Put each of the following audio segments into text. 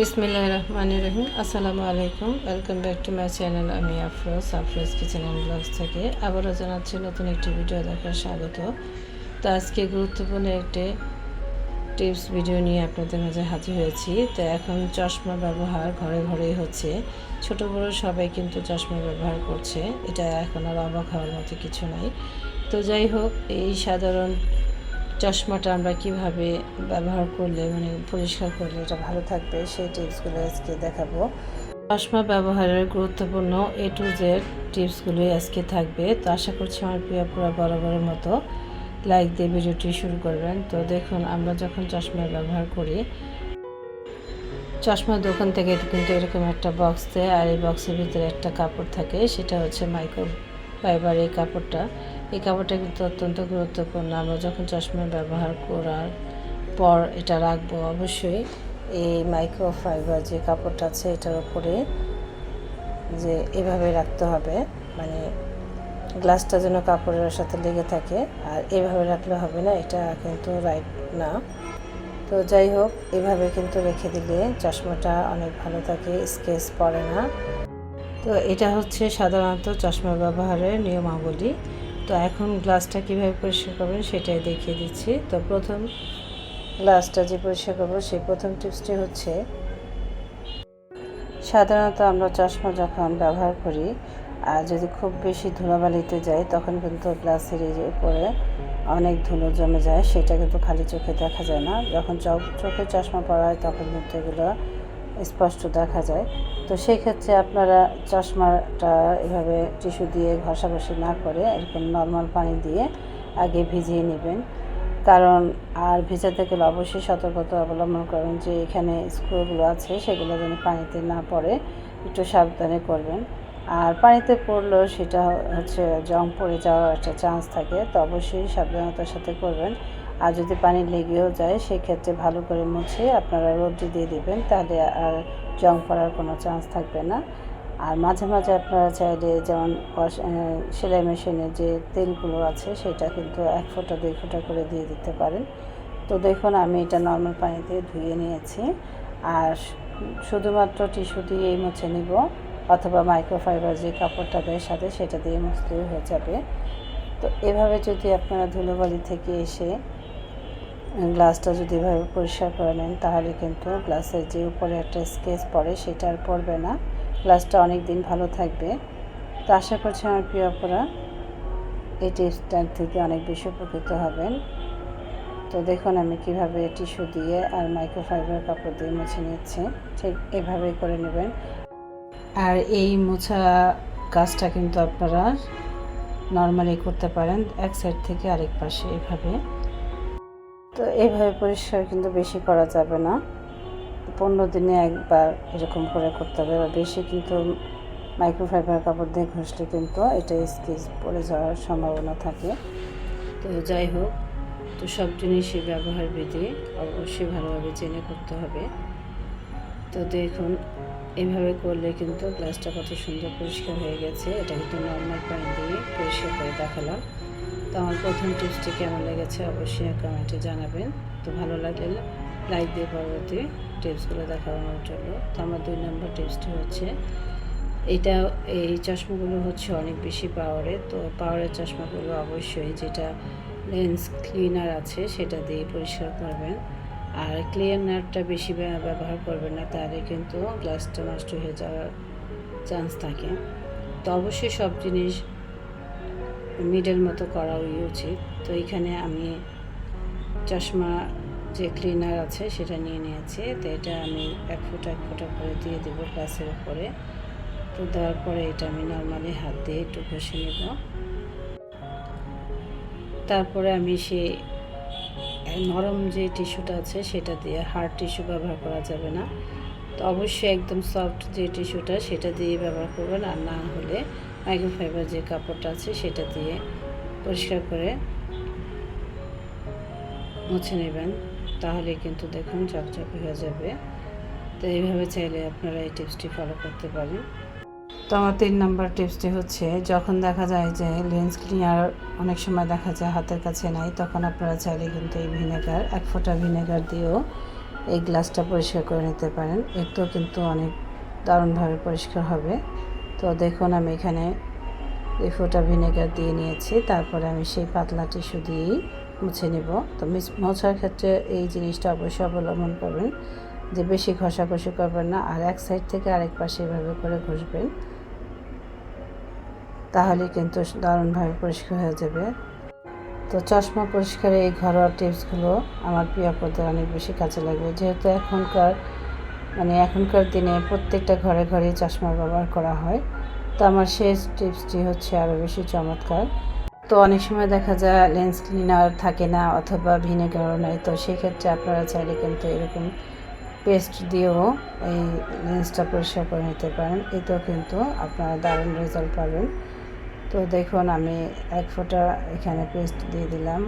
বিসমিল্লাহ রহমান রহিম। আসসালামু আলাইকুম। Welcome back to my channel আমি Afroz Afroz kitchen and blogs থেকে। আবারও জানাচ্ছি নতুন একটি ভিডিও দেখার স্বাগত। তো আজকে গুরুত্বপূর্ণ একটি টিপস ভিডিও নিয়ে আপনাদের মাঝে হাজির হয়েছি। তো এখন চশমা ব্যবহার ঘরে ঘরেই হচ্ছে। ছোট বড় সবাই কিন্তু চশমা ব্যবহার করছে। এটা এখন আর অবাক হওয়ার মতো কিছু নাই। তো যাই হোক, এই সাধারণ চশমাটা আমরা কীভাবে ব্যবহার করলে মানে পরিষ্কার করলে এটা ভালো থাকবে, সেই টিপসগুলো আজকে দেখাবো। চশমা ব্যবহারের গুরুত্বপূর্ণ এ টু জেড টিপসগুলোই আজকে থাকবে। তো আশা করছি আমার প্রিয় পুরো বরাবরের মতো লাইক দিয়ে ভিডিওটি শুরু করবেন। তো দেখুন, আমরা যখন চশমা ব্যবহার করি, চশমার দোকান থেকে কিন্তু এরকম একটা বক্স দেয় আর এই বক্সের ভিতরে একটা কাপড় থাকে, সেটা হচ্ছে মাইক্রো ফাইবার এই কাপড়টা এই কাপড়টা কিন্তু অত্যন্ত গুরুত্বপূর্ণ। আমরা যখন চশমা ব্যবহার করার পর এটা রাখব, অবশ্যই এই মাইক্রো ফাইবার যে কাপড়টা আছে এটার উপরে যে এভাবে রাখতে হবে মানে গ্লাসটা যেন কাপড়ের সাথে লেগে থাকে, আর এভাবে রাখলে হবে না, এটা কিন্তু রাইট না। তো যাই হোক, এভাবে কিন্তু রেখে দিলে চশমাটা অনেক ভালো থাকে, স্কেচ পড়ে না। তো এটা হচ্ছে সাধারণত চশমা ব্যবহারের নিয়মাবলী। তো এখন গ্লাসটা কীভাবে পরিষ্কার করবেন সেটাই দেখিয়ে দিচ্ছি। তো প্রথম গ্লাসটা যে পরিষ্কার করব, সেই প্রথম টিপসটি হচ্ছে, সাধারণত আমরা চশমা যখন ব্যবহার করি, আর যদি খুব বেশি ধুলাবালিতে যাই, তখন কিন্তু গ্লাসের উপরে অনেক ধুলো জমে যায়, সেটা কিন্তু খালি চোখে দেখা যায় না। যখন চোখে চশমা পরা হয়, তখন কিন্তু এগুলো স্পষ্ট দেখা যায়। তো সেই ক্ষেত্রে আপনারা চশমাটা এভাবে টিস্যু দিয়ে ঘষাঘষি না করে এরকম নর্মাল পানি দিয়ে আগে ভিজিয়ে নেবেন। কারণ আর ভিজাতে গেলে অবশ্যই সতর্কতা অবলম্বন করবেন যে এখানে স্ক্রুগুলো আছে, সেগুলো যেন পানিতে না পড়ে, একটু সাবধানে করবেন। আর পানিতে পড়লেও সেটা হচ্ছে জং পড়ে যাওয়ার একটা চান্স থাকে, তো অবশ্যই সাবধানতার সাথে করবেন। আর যদি পানি লেগেও যায়, সেক্ষেত্রে ভালো করে মুছে আপনারা রোদ্রে দিয়ে দেবেন, তাহলে আর জং পড়ার কোনো চান্স থাকবে না। আর মাঝে মাঝে আপনারা চাইলে যেমন সেলাই মেশিনে যে তেলগুলো আছে, সেটা কিন্তু এক ফোঁটা, দুই ফোঁটা করে দিয়ে দিতে পারেন। তো দেখুন, আমি এটা নর্মাল পানিতে ধুয়ে নিয়েছি। আর শুধুমাত্র টিস্যু দিয়েই মুছে নিব, অথবা মাইক্রোফাইবার যে কাপড়টা দেয় সাথে, সেটা দিয়ে মুছলেও হয়ে যাবে। তো এভাবে যদি আপনারা ধুলোবালি থেকে এসে গ্লাসটা যদি এভাবে পরিষ্কার করে নেন, তাহলে কিন্তু গ্লাসের যে উপরে একটা স্কেচ পড়ে, সেটা আর পড়বে না। গ্লাসটা অনেক দিন ভালো থাকবে। তো আশা করছি আমার প্রিয় অপরা এই টিপসটা থেকে অনেক বেশি উপকৃত হবেন। তো দেখুন আমি কীভাবে টিস্যু দিয়ে আর মাইক্রোফাইবার কাপড় দিয়ে মুছে নিচ্ছি। ঠিক এভাবেই করে নেবেন। আর এই মোছা কাজটা কিন্তু আপনারা নর্মালি করতে পারেন, এক সাইড থেকে আরেক পাশে এভাবে। তো এইভাবে পরিষ্কার কিন্তু বেশি করা যাবে না। পনেরো দিনে একবার এরকম করে করতে হবে বা বেশি কিন্তু মাইক্রোফাইবার কাপড় দিয়ে ঘষলে কিন্তু এটা স্কেচ পড়ে যাওয়ার সম্ভাবনা থাকে। তো যাই হোক, তো সব জিনিসই ব্যবহার বিধি অবশ্যই ভালোভাবে জেনে করতে হবে। তো দেখুন এইভাবে করলে কিন্তু গ্লাসটা কত সুন্দর পরিষ্কার হয়ে গেছে। এটা কিন্তু নর্মাল পানি দিয়ে পরিষ্কার করে দেখালাম। তো আমার প্রথম টিপসটি কেমন লেগেছে অবশ্যই কমেন্টে জানাবেন। তো ভালো লাগলে লাইক দিয়ে পরবর্তী টিপসগুলো দেখানোর জন্য। তো আমার দুই নম্বর টিপসটি হচ্ছে, এটা এই চশমাগুলো হচ্ছে অনেক বেশি পাওয়ারের তো পাওয়ারের চশমাগুলো অবশ্যই যেটা লেন্স ক্লিনার আছে সেটা দিয়ে পরিষ্কার করবেন। আর ক্লিনারটা বেশি ব্যবহার করবেন না, তাহলে কিন্তু গ্লাসটা নষ্ট হয়ে যাওয়ার চান্স থাকে। তো অবশ্যই সব জিনিস মিডল মতো করাই উচিত। তো এখানে আমি চশমা যে ক্লিনার আছে সেটা নিয়ে নিয়েছি। তো এটা আমি এক ফুটা এক ফুটা করে দিয়ে দেবো গ্লাসের উপরে। তো দেওয়ার পরে এটা আমি নর্মালি হাত দিয়ে একটু ঘষে নেব। তারপরে আমি সেই নরম যে টিস্যুটা আছে সেটা দিয়ে হার্ড টিস্যু ব্যবহার করা যাবে না। তো অবশ্যই একদম সফট যে টিস্যুটা সেটা দিয়ে ব্যবহার করবেন আর না হলে মাইক্রোফাইবার যে কাপড়টা আছে সেটা দিয়ে পরিষ্কার করে মুছে নেবেন, তাহলে কিন্তু দেখুন চকচকে হয়ে যাবে। তো এইভাবে চাইলে আপনারা এই টিপসটি ফলো করতে পারেন। তো আমার তিন নম্বর টিপসটি হচ্ছে, যখন দেখা যায় যে লেন্স ক্লিনার অনেক সময় দেখা যায় হাতের কাছে নাই, তখন আপনারা চাইলে কিন্তু এই ভিনেগার, এক ফোঁটা ভিনেগার দিয়েও এই গ্লাসটা পরিষ্কার করে নিতে পারেন। এতেও কিন্তু অনেক দারুণভাবে পরিষ্কার হবে। তো দেখুন, আমি এখানে দুই ফোঁটা ভিনেগার দিয়ে নিয়েছি। তারপরে আমি সেই পাতলা টিস্যু দিয়েই মুছে নেব। তো মোছার ক্ষেত্রে এই জিনিসটা অবশ্যই অবলম্বন করবেন, যে বেশি ঘষাঘষি করবেন না, আর এক সাইড থেকে আরেক পাশে এভাবে করে ঘষবেন। তাহলে কিন্তু দারুণভাবে পরিষ্কার হয়ে যাবে। তো চশমা পরিষ্কারের এই ঘরোয়া টিপসগুলো আমার প্রিয় পদে অনেক বেশি কাজে লাগবে। যেহেতু এখনকার মানে এখনকার দিনে প্রত্যেকটা ঘরে ঘরে চশমা ব্যবহার করা হয়। তো আমার শেষ টিপসটি হচ্ছে আরও বেশি চমৎকার। তো অনেক সময় দেখা যায় লেন্স ক্লিনার থাকে না অথবা ভিনেগারও নেই, তো সেক্ষেত্রে আপনারা চাইলে কিন্তু এরকম পেস্ট দিয়েও এই লেন্সটা পরিষ্কার করে নিতে পারেন। এতেও কিন্তু আপনারা দারুণ রেজাল্ট পাবেন। তো দেখুন, আমি এক ফোঁটা এখানে পেস্ট দিয়ে দিলাম।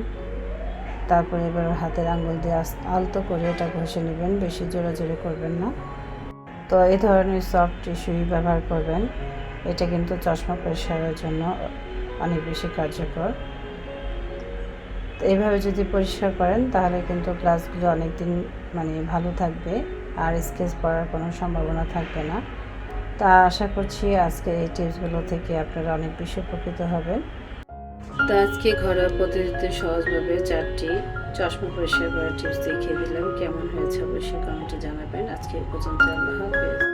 তারপরে এবার হাতের আঙ্গুল দিয়ে আলতো করে এটা ঘষে নেবেন, বেশি জোরে জোরে করবেন না। তো এই ধরনের সফট টিস্যুই ব্যবহার করবেন। এটা কিন্তু চশমা পরিষ্কারের জন্য অনেক বেশি কার্যকর। তো এইভাবে যদি পরিষ্কার করেন, তাহলে কিন্তু গ্লাসগুলো অনেক দিন মানে ভালো থাকবে, আর স্কেচ পড়ার কোনো সম্ভাবনা থাকবে না। তা আশা করছি আজকে এই টিপসগুলো থেকে আপনারা অনেক বেশি উপকৃত হবেন। তো আজকে ঘরোয়া পদ্ধতিতে সহজভাবে চারটি চশমা পরিষ্কার করার টিপস দেখিয়ে দিলাম। কেমন হয়েছে অবশ্যই কমেন্টে জানাবেন। আজকে পর্যন্ত আল্লাহ হাফেজ।